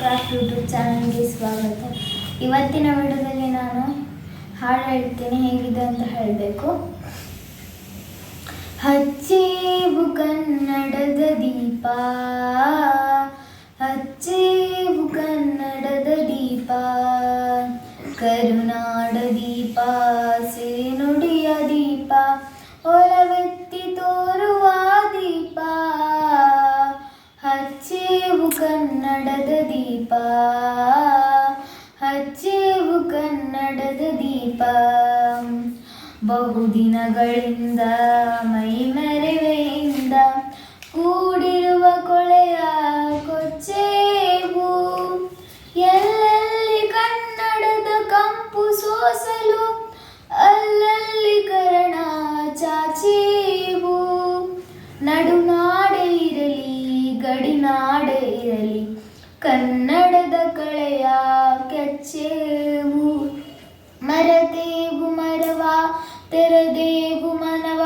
Craft YouTube ಚಾನಲ್ಗೆ ಸ್ವಾಗತ. ಇವತ್ತಿನ ವಿಡಿಯೋದಲ್ಲಿ ನಾನು ಹಾಡು ಹೇಳ್ತೀನಿ, ಹೇಗಿದೆ ಅಂತ ಹೇಳಬೇಕು. ಹಚ್ಚೇವು ಕನ್ನಡದ ದೀಪ, ಹಚ್ಚೇವು ಕನ್ನಡದ ದೀಪ, ಕರುನಾಡ ದೀಪ ಸಿರಿನುಡಿಯ ಬಹುದಿನಗಳಿಂದ, ಮೈ ಮೆರವೆಯಿಂದ ಕೂಡಿರುವ ಕೊಳೆಯ ಕೊಚ್ಚೇವು. ಎಲ್ಲೆಲ್ಲಿ ಕನ್ನಡದ ಕಂಪು ಸೋಸಲು, ಅಲ್ಲಲ್ಲಿ ಕರ್ಣ ಚಾಚೇವು. ನಡುನಾಡೆ ಇರಲಿ, ಗಡಿನಾಡೆ ಇರಲಿ, ಕನ್ನಡದ ತೆರದೇವು ಮನವ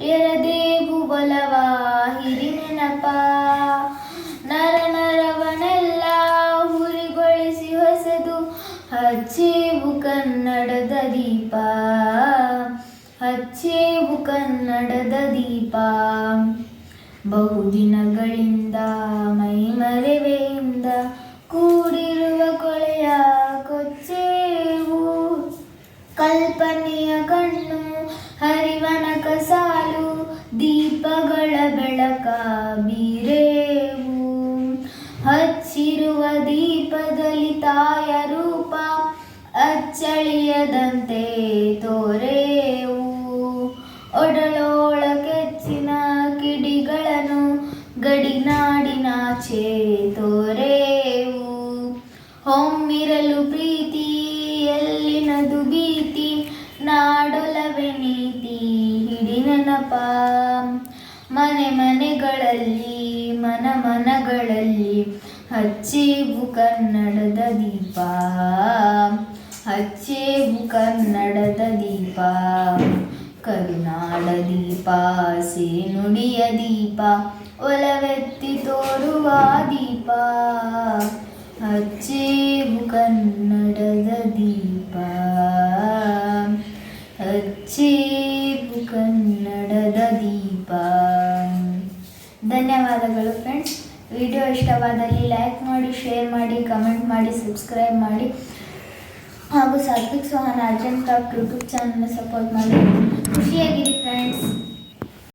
ಎರದೇವು ಹಿರಿ ನೆನಪ. ನರ ನರವನೆಲ್ಲ ಹುರಿಗೊಳಿಸಿ ಹೊಸದು, ಹಚ್ಚೇವು ಕನ್ನಡದ ದೀಪ. ಹಚ್ಚೇವು ಕನ್ನಡದ ದೀಪ. ಬಹುದಿನಗಳಿಂದ ಕಲ್ಪನೆಯ ಕಣ್ಣು ಹರಿವನಕ ಸಾಲು, ದೀಪಗಳ ಬೆಳಕ ಬೀರೇವು. ಹಚ್ಚಿರುವ ದೀಪದಲ್ಲಿ ತಾಯ ರೂಪ, ಅಚ್ಚಳಿಯದಂತೆ ತೋರೇವು. ಒಡಲೋಳ ಕೆಚ್ಚಿನ ಕಿಡಿಗಳನ್ನು ಗಡಿನಾಡಿನಾಚೆ ತೋರೇವು. ಹೊಮ್ಮಿರಲು ಪ್ರೀತಿ ನೆನಪ ಮನೆ ಮನೆಗಳಲ್ಲಿ, ಮನ ಮನಗಳಲ್ಲಿ ಹಚ್ಚೇವು ಕನ್ನಡದ ದೀಪ. ಹಚ್ಚೇವು ಕನ್ನಡದ ದೀಪ. ಕರುನಾಡ ದೀಪ, ಸೇನುಡಿಯ ದೀಪ, ಒಲವೆತ್ತಿ ತೋರುವ ದೀಪ. ಹಚ್ಚೇವು ಕನ್ನಡದ ವಿಡಿಯೋ ಇಷ್ಟವಾದಲ್ಲಿ ಲೈಕ್ ಮಾಡಿ ಶೇರ್ ಮಾಡಿ ಕಮೆಂಟ್ ಮಾಡಿ ಸಬ್ಸ್ಕ್ರೈಬ್ ಮಾಡಿ. ಹಾಗೂ Satvik Sohan urgent craft YouTube ಚಾನಲ್ನ ಸಪೋರ್ಟ್ ಮಾಡಿ. ಖುಷಿಯಾಗಿರಿ ಫ್ರೆಂಡ್ಸ್